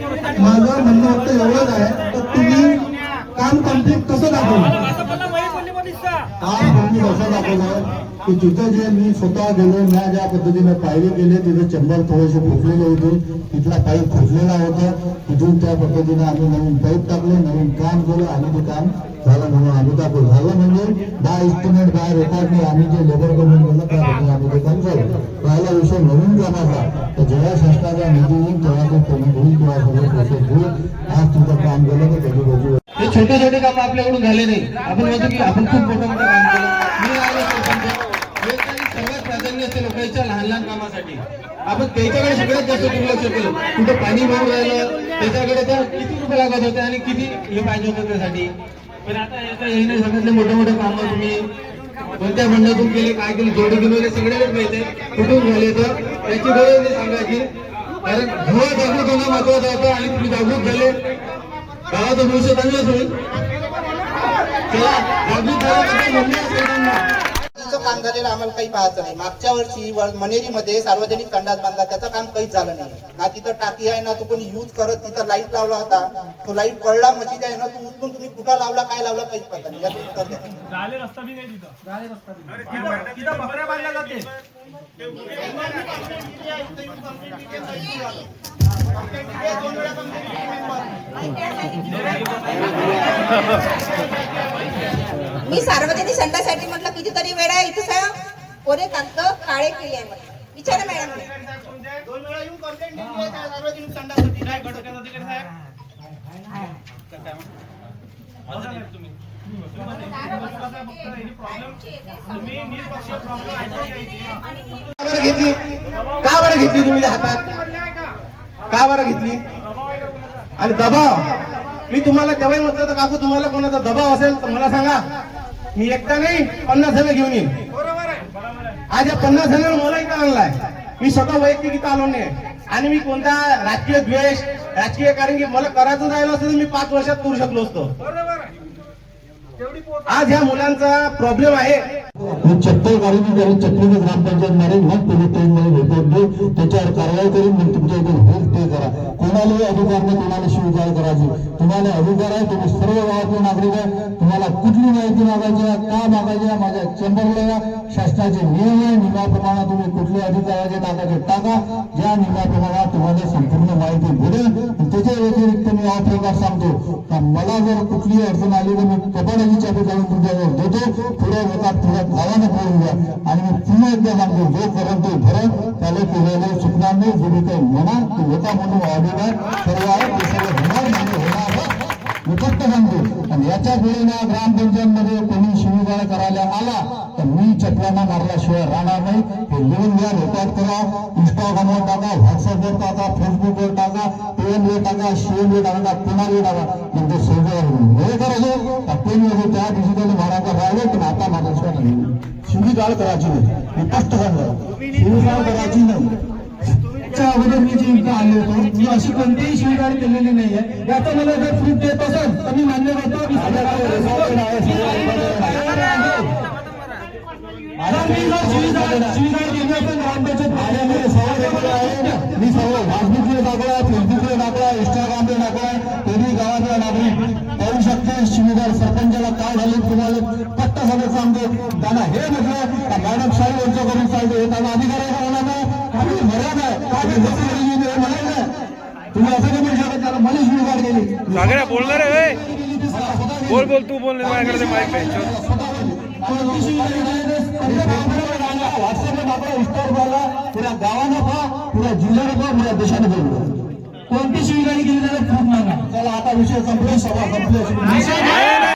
माझं म्हणणं फक्त एवढंच आहे तर तुम्ही काम कंप्लीट कसं दाखवलं काम कंप्लीट असं दाखवलं की तिथे जे मी स्वतः गेलो मी ज्या पद्धतीने पायरी गेले तिथे चंबर थोडेसे फुटलेले होते. तिथला पाईप फुटलेला होता. तिथून त्या पद्धतीने आम्ही नवीन पाईप टाकले नवीन काम केलं आणि ते काम झालं म्हणून आम्ही दाखवलं. झालं म्हणजे बाय इस्टिमेट बाय रेकॉर्डने आम्ही जे लेबर करून गेलं त्या पद्धतीने आम्ही ते काम झालं. राहिला विषय नवीन कामाचा. तर जेव्हा संस्थाचा निधी येईल तेव्हा ते पेमेंट होईल किंवा सगळं प्रोसेस होईल. आज तुमचं काम केलं तर त्याची रोजी छोटे छोटे काम आपल्याकडून झाले नाही. आपण म्हणतो की आपण खूप मोठं मोठं काम केलं. मी सर्वात प्राधान्य असते लोकांच्या लहान लहान कामासाठी. आपण त्याच्याकडे सगळ्यात जास्त दुर्लक्ष केलं. कुठं पाणी भरून राहिलं त्याच्याकडे तर किती रुपये लागत होते आणि किती हे पाहिजे होतं त्यासाठी. पण आता याचा हे सगळ्यातले मोठे मोठे कामं तुम्ही कोणत्या मंडळातून केले काय केले जोडे गेले सगळ्यालाच माहिती आहे. कुठून झाले तर त्याची गरज नाही सांगायची. कारण युवा जागृत होणं महत्वाचं होतं आणि तुम्ही जागृत झाले. गावाचं भविष्य चांगलंच होईल चला काम झालेलं आम्हाला काही पाहायचं नाही. मागच्या वर्षी वर- मनेरीमध्ये सार्वजनिक संडास बांधला त्याचं काम काहीच झालं नाही. ना तिथं टाकी आहे ना तो कोणी यूज करत तिथं लाइट लावला होता. तो लाइट पडला मशीद आहे ना तो उचलून तुम्ही कुठं लावला काय लावला काहीच पडला नाही. याचं उत्तर द्या. मी सार्वजनिक संडासाठी म्हटलं कितीतरी वेळा इथं साहेब. कोरे कागद काळे केले आहे म्हटलं. विचारा मॅडम. बरं घेतली? का बरं घेतली तुम्ही हातात? का बरं घेतली? आणि दबाव. मी तुम्हाला तेव्हाही म्हटलं तर काकू तुम्हाला कोणाचा दबाव असेल तर मला सांगा. मी एकटा नाही पन्नास जण घेऊन येईन. आज या पन्नास जणांना मला इथं आणलाय. मी स्वतः वैयक्तिक इथं आलो नाही आणि मी कोणता राजकीय द्वेष राजकीय कारण की मला करायचं राहिलं असतं तर मी पाच वर्षात करू शकलो असतो. आज ह्या मुलांचा प्रॉब्लेम आहे. चप्पल काढून चप्पल ग्रामपंचायत मध्ये मग पोलीस स्टेशनमध्ये रिपोर्ट देऊ त्याच्यावर कारवाई करून अधिकार नाही कोणाला शिवकार करायची. तुम्हाला अधिकार आहे तुम्ही नागरिक तुम्हाला कुठली माहिती मागायची आहे का मागायची आहे माझ्या चेंबरला या. शासनाचे नियम आहे नियमाप्रमाणे तुम्ही कुठले अधिकाराचे टाकायचे टाका. ज्या नियमाप्रमाणे तुम्हाला संपूर्ण माहिती भेटेल त्याच्या व्यतिरिक्त मी हा प्रकार सांगतो का मला जर कुठली अडचण आली तर मी कपाडाची चाबी काढून तुमच्यावर देतो. पुढे होता पुढे भावाने बोलून द्या आणि मी पुन्हा एकदा सांगतो जो करण तो त्याला केलेलं चुकणार नाही जे मी काही म्हणा तो होता म्हणून वाढवणार सर्व आहे ते होणार म्हणजे होणार मी फक्त सांगतो आणि याच्यापुढे ना ग्रामपंचायत मध्ये कोणी शिवीगाळ करायला आला तर मी चपलांना मारल्याशिवाय राहणार नाही. हे लिहून घ्या रेकॉर्ड करा इंस्टाग्रामवर टाका व्हॉट्सअपवर टाका फेसबुकवर टाका पेनवर टाका शिवनवर टाका पुन्हावर टाका. म्हणजे सोबत हे करायचं का पेनवर त्या दिवशी त्याला मारायचं पण आता माझ्याशिवाय नाही शिवीगाळ करायची नाही. मी स्पष्ट सांगा शिवीगाळ करायची नाही. च्या अगोदर मी जी इथं आलो होतो. मी अशी कोणतीही शिवीगाळ केलेली नाहीये. याचा मला जर प्रूफ देत असेल तर मी मान्य करतो मी सर्व फेसबुकला टाकला फेसबुकला टाकला इंस्टाग्रामला टाकला तरी गावातला नागरिक पाहू शकते. शिवीगाळ सरपंचाला काय झाले तुम्हाला पट्टा सगळं सांगतो. त्यांना हे म्हटलं मॅडम साहेब यांच्याकडून चालतो हे त्यांना अधिकार तुम्ही असं नाही म्हणू शकत त्याला सागऱ्या बोलणार आहे बोल बोल तू बोल नाही माझ्याकडे माईक पुऱ्या गावानं पहा पुऱ्या जिल्ह्यानं पहा पुऱ्या देशानं बोललो कोणती शिवीगाळी केली त्याला? खूप मागा. चला आता विषय संपले सभा संपले.